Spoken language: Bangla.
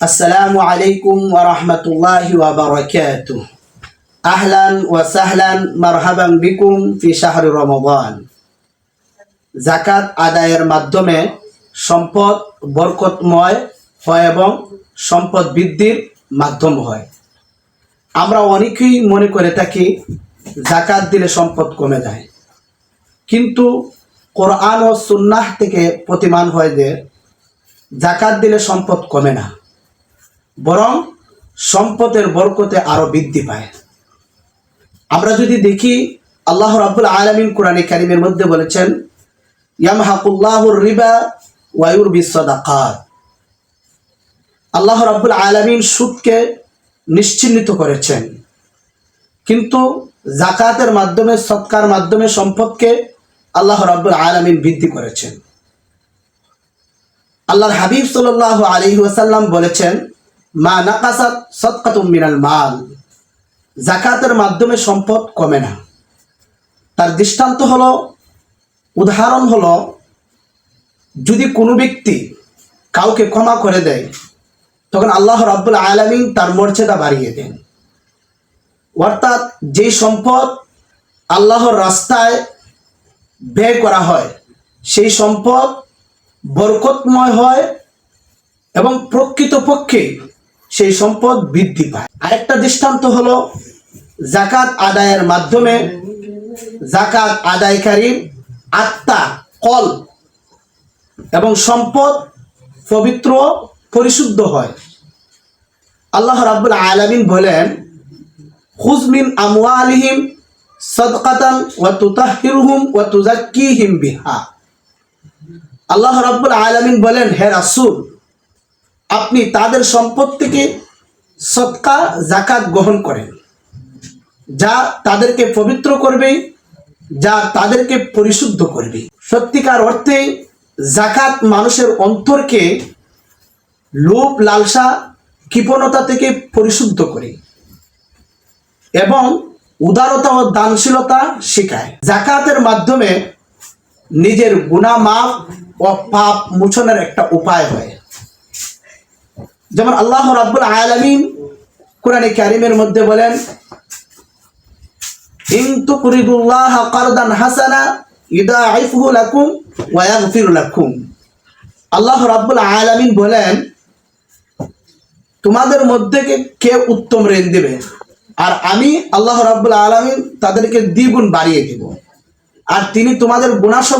আসসালামু আলাইকুম ওয়া রাহমাতুল্লাহি ওয়া বারাকাতুহু। আহলান ওয়া সাহলান, মারহাবান বিকুম ফি শাহরি রমাদান। জাকাত আদায়ের মাধ্যমে সম্পদ বরকতময় হয় এবং সম্পদ বৃদ্ধির মাধ্যম হয়। আমরা অনেকেই মনে করে থাকি জাকাত দিলে সম্পদ কমে যায়। কিন্তু কোরআন ও সুন্নাহ থেকে প্রতিমান হয় যে জাকাত দিলে সম্পদ কমে না। বরং সম্পদের বরকতে আরও বৃদ্ধি পায়। আমরা যদি দেখি, আল্লাহ রাব্বুল আলামিন কোরআনে কারিমের মধ্যে বলেছেন ইয়ামহাকুল্লাহুর রিবা ওয়ায়ুর বিসদাকাত আল্লাহ রাব্বুল আলামিন সুদকে নিশ্চিহ্নিত করেছেন। কিন্তু জাকাতের মাধ্যমে, সৎকার মাধ্যমে সম্পদকে আল্লাহ রাব্বুল আলামিন বৃদ্ধি করেছেন। আল্লাহর হাবিব সাল্লাল্লাহু আলাইহি ওয়াসাল্লাম বলেছেন মা নাকাসাত সদকাতুম মিনাল মাল। জাকাতের মাধ্যমে সম্পদ কমে না। তার দৃষ্টান্ত হলো, উদাহরণ হলো, যদি কোনো ব্যক্তি কাউকে ক্ষমা করে দেয়, তখন আল্লাহ রাব্বুল আলামিন তার মর্যাদা বাড়িয়ে দেন। অর্থাৎ যেই সম্পদ আল্লাহর রাস্তায় ব্যয় করা হয়, সেই সম্পদ বরকতময় হয় এবং প্রকৃতপক্ষে সেই সম্পদ বৃদ্ধি পায়। আরেকটা দৃষ্টান্ত হলো জাকাত আদায়ের মাধ্যমে জাকাত আদায়কারীর আত্মা কল এবং সম্পদ পবিত্র পরিশুদ্ধ হয়। আল্লাহ রাব্বুল আলামিন বলেন খুজমিন আমওয়ালিহিম সদকাতান ওয়া তুতাহহিরুহুম ওয়া তুজাক্কিহিম বিহা। আল্লাহ রাব্বুল আলামিন বলেন, হে রাসূল আপনি তাদের সম্পদ থেকে সৎকা জাকাত গ্রহণ করেন। যা তাদেরকে পবিত্র করবে, যা তাদেরকে পরিশুদ্ধ করবে। সত্যিকার অর্থে জাকাত মানুষের অন্তরকে লোভ, লালসা, কৃপণতা থেকে পরিশুদ্ধ করে এবং উদারতা ও দানশীলতা শেখায়। জাকাতের মাধ্যমে নিজের গুণা মাপ ও পাপ মোচনের একটা উপায় হয়। যেমন আল্লাহ রাব্বুল আলামিন কোরআনে কারিমের মধ্যে বলেন, ইন তুকরিদুল্লাহ কারদান হাসানা লাকুম ওয়া লাকুম। আল্লাহ রাব্বুল আলামিন বলেন, তোমাদের মধ্যে কে উত্তম ঋণ দেবে? আর আমি আল্লাহ রাব্বুল আলামিন তাদেরকে দ্বিগুণ বাড়িয়ে দেব। আর তিনি তোমাদের গুণাসব